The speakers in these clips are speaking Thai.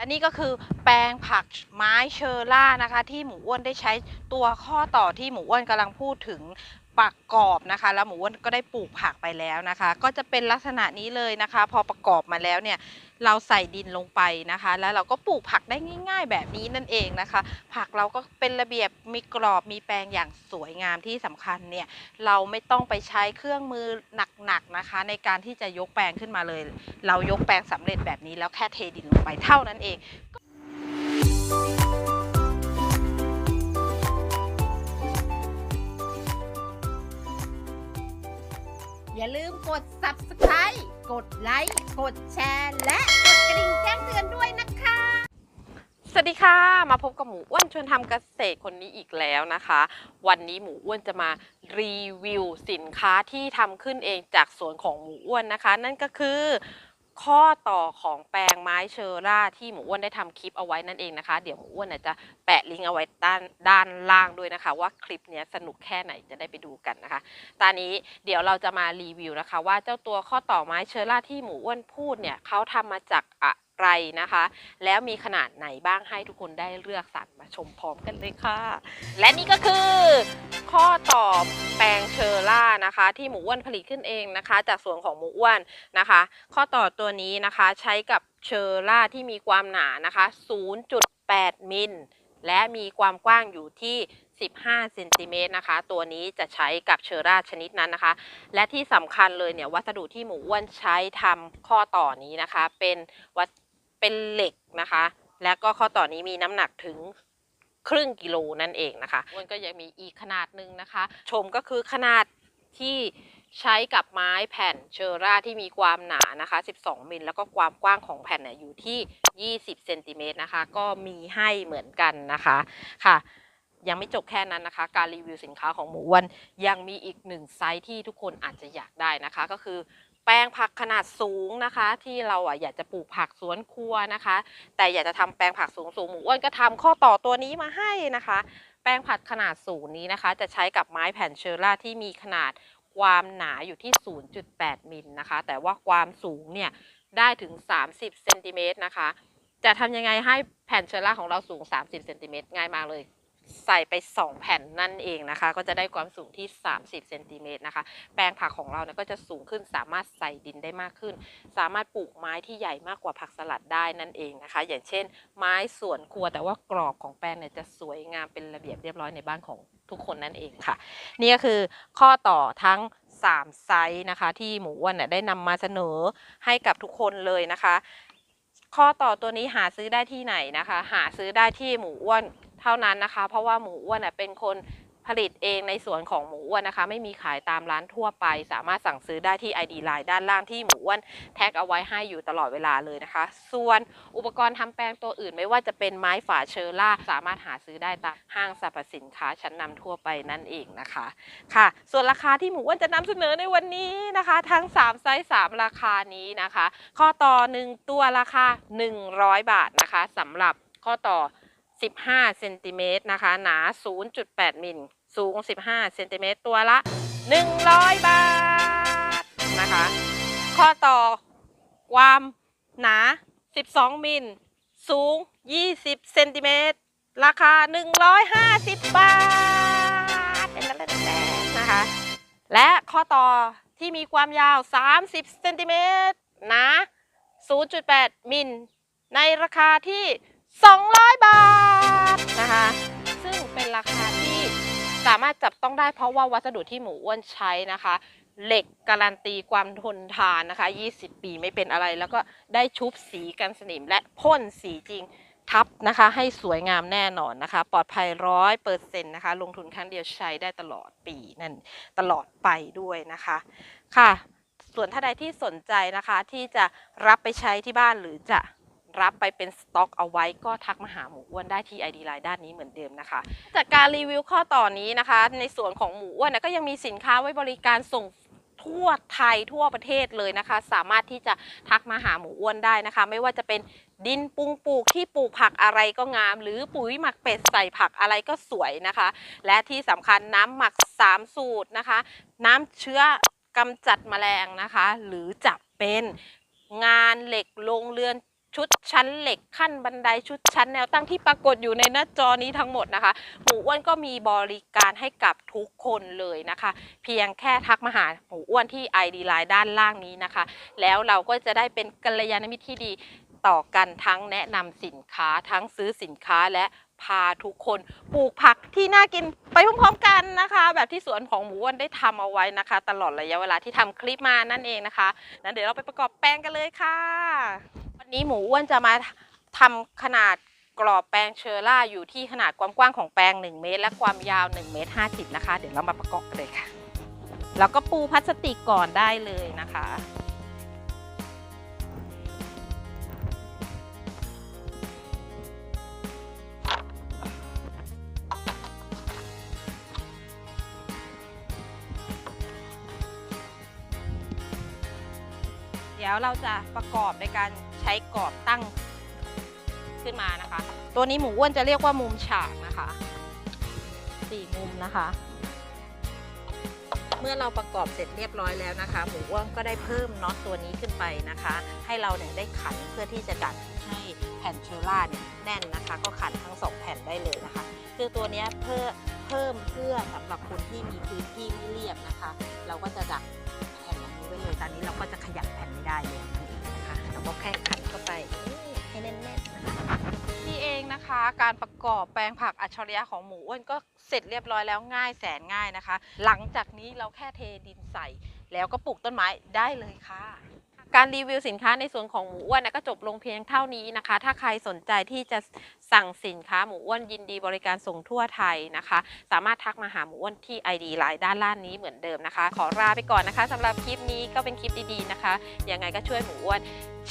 และนี่ก็คือแปลงผักไม้เชอร่านะคะ ที่หมูอ้วนได้ใช้ตัวข้อต่อที่หมูอ้วนกำลังพูดถึง ประกอบนะคะ แล้วหมูอ้วนก็ได้ปลูกผักไปแล้วนะคะ ก็จะเป็นลักษณะนี้เลยนะคะ พอประกอบมาแล้วเนี่ยเราใส่ดินลงไปนะคะ แล้วเราก็ปลูกผักได้ง่าย ๆ แบบนี้นั่นเองนะคะ ผักเราก็เป็นระเบียบมีกรอบมีแปลงอย่างสวยงามที่สำคัญเนี่ยเราไม่ต้องไปใช้เครื่องมือหนักๆนะคะ ในการที่จะยกแปลงขึ้นมาเลย เรายกแปลงสำเร็จแบบนี้แล้วแค่เทดินลงไปเท่านั้นเอง อย่าลืมกด subscribe กดไลค์ กดแชร์ และกดกระดิ่งแจ้งเตือนด้วยนะคะ สวัสดีค่ะ มาพบกับหมูอ้วนชวนทำเกษตรคนนี้อีกแล้วนะคะ วันนี้หมูอ้วนจะมารีวิวสินค้าที่ทำขึ้นเองจากสวนของหมูอ้วนนะคะ นั่นก็คือ ข้อต่อของแปลงไม้เชอร่าที่หมูอ้วนได้ทำคลิปเอาไว้นั่นเองนะคะ เดี๋ยวหมูอ้วนเนี่ยจะแปะลิงก์เอาไว้ด้านด้านล่างด้วยนะคะ ว่าคลิปเนี้ยสนุกแค่ไหนจะได้ไปดูกันนะคะ ตอนนี้เดี๋ยวเราจะมารีวิวนะคะ ว่าเจ้าตัวข้อต่อไม้เชอร่าที่หมูอ้วนพูดเนี่ยเขาทำมาจากอะ ไรนะคะ แล้วมีขนาดไหนบ้างให้ทุกคนได้เลือกสรรมาชมพร้อมกันเลยค่ะ และนี่ก็คือ ข้อต่อแปลงเชอร่านะคะ ที่หมูอ้วนผลิตขึ้นเองนะคะ จากสวนของหมูอ้วนนะคะ ข้อต่อตัวนี้นะคะใช้กับเชอร่าที่มีความหนานะคะ 0.8 มิลและมีความกว้างอยู่ที่ 15 เซนติเมตรนะคะ ตัวนี้จะใช้กับเชอร่าชนิดนั้นนะคะ และที่สำคัญเลยเนี่ยวัสดุที่หมูอ้วนใช้ทำข้อต่อนี้นะคะ เป็นวัส เป็นเหล็กนะคะ แล้วก็ข้อต่อนี้มีน้ำหนักถึงครึ่งกิโลนั่นเองนะคะอ้วนก็ยังมีอีกขนาดหนึ่งนะคะ ชมก็คือขนาดที่ใช้กับไม้แผ่นเชอร่าที่มีความหนานะคะ 12 มิล แล้วก็ความกว้างของแผ่นเนี่ยอยู่ที่ 20 เซนติเมตรนะคะ ก็มีให้เหมือนกันนะคะค่ะ ยังไม่จบแค่นั้นนะคะ การรีวิวสินค้าของหมูอ้วนยังมีอีกหนึ่งไซส์ที่ทุกคนอาจจะอยากได้นะคะ ก็คือ แปลงผักขนาดสูงนะคะ ที่เราอะอยากจะปลูกผักสวนครัวนะคะ แต่อยากจะทำแปลงผักสูงสูงๆหมูอ้วนก็ทำข้อต่อตัวนี้มาให้นะคะ แปลงผักขนาดสูงนี้นะคะ จะใช้กับไม้แผ่นเชอร่าที่มีขนาดความหนาอยู่ที่ 0.8 มิลนะคะ แต่ว่าความสูงเนี่ยได้ถึง 30 เซนติเมตรนะคะ จะทำยังไงให้แผ่นเชอร่าของเราสูง 30 เซนติเมตรง่ายมากเลย ใส่ไป 2 แผ่นนั่นเองนะคะ ก็จะได้ความสูงที่ 30เซนติเมตรนะคะ แปลงผักของเราเนี่ยก็จะสูงขึ้นสามารถใส่ดินได้มากขึ้น สามารถปลูกไม้ที่ใหญ่มากกว่าผักสลัดได้นั่นเองนะคะ อย่างเช่น ไม้สวนครัวแต่ว่ากรอบของแปลงเนี่ยจะสวยงามเป็นระเบียบเรียบร้อยในบ้านของทุกคนนั่นเองค่ะ นี่ก็คือข้อต่อทั้ง 3 ไซส์นะคะ ที่หมูอ้วนเนี่ยได้นำมาเสนอให้กับทุกคนเลยนะคะ ข้อต่อตัวนี้หาซื้อได้ที่ไหนนะคะ หาซื้อได้ที่หมูอ้วน เท่านั้นนะคะ เพราะว่าหมูอ้วนเป็นคนผลิตเองในสวนของหมูอ้วนนะคะ ไม่มีขายตามร้านทั่วไป สามารถสั่งซื้อได้ที่ ID Line ด้านล่างที่หมูอ้วนแท็กเอาไว้ให้อยู่ตลอดเวลาเลยนะคะ ส่วนอุปกรณ์ทำแปลงตัวอื่นไม่ว่าจะเป็นไม้ฝาเชอร่า สามารถหาซื้อได้ตามห้างสรรพสินค้าชั้นนำทั่วไปนั่นเองนะคะค่ะ ส่วนราคาที่หมูอ้วนจะนำเสนอในวันนี้นะคะ ทั้ง 3 ไซส์ 3 ราคานี้นะคะ ข้อต่อ 1 ตัวราคา 100 บาทนะคะสำหรับข้อต่อ 15เซนติเมตรนะคะ หนา 0.8 มิล สูง 15เซนติเมตรตัวละ 100 บาทนะคะ ข้อต่อความหนา 12 มิล สูง 20เซนติเมตร ราคา 150 บาทเป็นแล้วนะคะ และข้อต่อที่มีความยาว 30เซนติเมตรหนา0.8 มิล ในราคาที่ 200 บาทนะคะ ซึ่งเป็นราคาที่สามารถจับต้องได้เพราะว่าวัสดุที่หมูอ้วนใช้นะคะ เหล็กการันตีความทนทานนะคะ 20 ปีไม่เป็นอะไร แล้วก็ได้ชุบสีกันสนิมและพ่นสีจริงทับนะคะ ให้สวยงามแน่นอนนะคะ ปลอดภัยร้อยเปอร์เซ็นต์นะคะ ลงทุนครั้งเดียวใช้ได้ตลอดปีนั่นตลอดไปด้วยนะคะค่ะ ส่วนถ้าใดที่สนใจนะคะที่จะรับไปใช้ที่บ้านหรือจะ รับไปเป็นสต็อกเอาไว้ก็ทักมาหาหมูอ้วนได้ที่ ID Line ด้านนี้เหมือนเดิมนะคะ จากการรีวิวข้อต่อนนี้นะคะ ในส่วนของหมูอ้วนนะก็ยังมีสินค้าไว้บริการส่งทั่วไทยทั่วประเทศเลยนะคะ สามารถที่จะทักมาหาหมูอ้วนได้นะคะ ไม่ว่าจะเป็นดินปุงปลูกที่ปลูกผักอะไรก็งาม หรือปุ๋ยหมักเป็ดใส่ผักอะไรก็สวยนะคะ และที่สำคัญน้ำหมัก 3 สูตรนะคะ น้ำเชื้อกำจัดแมลงนะคะ หรือจะเป็นงานเหล็กโรงเรือน ชุดชั้นเหล็กขั้นบันไดชุดชั้นแนวตั้งที่ปรากฏอยู่ในหน้าจอนี้ทั้งหมดนะคะ หมูอ้วนก็มีบริการให้กับทุกคนเลยนะคะ เพียงแค่ทักมาหาหมูอ้วนที่ ID Line ด้านล่างนี้นะคะ แล้วเราก็จะได้เป็นกัลยาณมิตรที่ดีต่อกันทั้งแนะนำสินค้าทั้งซื้อสินค้าและพาทุกคนปลูกผักที่น่ากินไปพร้อมๆกันนะคะ แบบที่สวนของหมูอ้วนได้ทำเอาไว้นะคะ ตลอดระยะเวลาที่ทำคลิปมานั่นเองนะคะนั้นเดี๋ยวเราไปประกอบแป้งกันเลยค่ะ นี้หมูอ้วนจะมาทำขนาดกรอบแปลงเชอร่าอยู่ที่ขนาดความกว้างของแปลง 1 เมตร และความยาว1เมตร50 นะคะ เดี๋ยวเรามาประกอบกันเลยค่ะ แล้วก็ปูพลาสติกก่อนได้เลยนะคะเดี๋ยวเราจะประกอบในการ ใช้กรอบตั้งขึ้นมานะคะ ตัวนี้หมูอ้วนจะเรียกว่ามุมฉากนะคะสี่มุมนะคะ เมื่อเราประกอบเสร็จเรียบร้อยแล้วนะคะ หมูอ้วนก็ได้เพิ่มน็อตตัวนี้ขึ้นไปนะคะ ให้เราเนี่ยได้ขันเพื่อที่จะดัดให้แผ่นเชอร่าเนี่ยแน่นนะคะ ก็ขันทั้งสองแผ่นได้เลยนะคะ คือตัวนี้เพื่อเพิ่มเพื่อสำหรับคนที่มีพื้นที่ไม่เรียบนะคะ เราก็จะดัดแผ่นอย่างนี้ไว้เลยตอนนี้เราก็จะขยับแผ่นไม่ได้เลย ก็แค่ขันเข้าไปให้แน่นๆนะคะนี่เองนะคะ การประกอบแปลงผักอัจฉริยะของหมูอ้วนก็เสร็จเรียบร้อยแล้วง่ายแสนง่ายนะคะ หลังจากนี้เราแค่เทดินใส่ แล้วก็ปลูกต้นไม้ได้เลยค่ะ การรีวิวสินค้าในส่วนของหมูอ้วนนะก็จบลงเพียงเท่านี้นะคะ ถ้าใครสนใจที่จะสั่งสินค้าหมูอ้วนยินดีบริการส่งทั่วไทยนะคะ สามารถทักมาหาหมูอ้วนที่ ID ไลน์ด้านล่างนี้เหมือนเดิมนะคะ ขอลาไปก่อนนะคะสำหรับคลิปนี้ก็เป็นคลิปดีๆนะคะยังไงก็ช่วยหมูอ้วน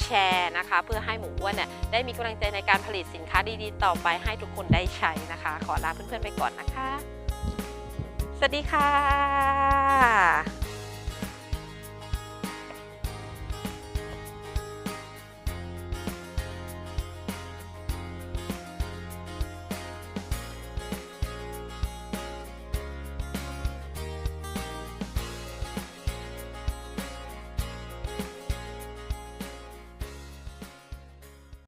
แชร์นะคะ เพื่อให้หมูอ้วนเนี่ยได้มีกำลังใจในการผลิตสินค้าดีๆ ต่อไปให้ทุกคนได้ใช้นะคะ ขอลาเพื่อนๆไปก่อนนะคะ สวัสดีค่ะ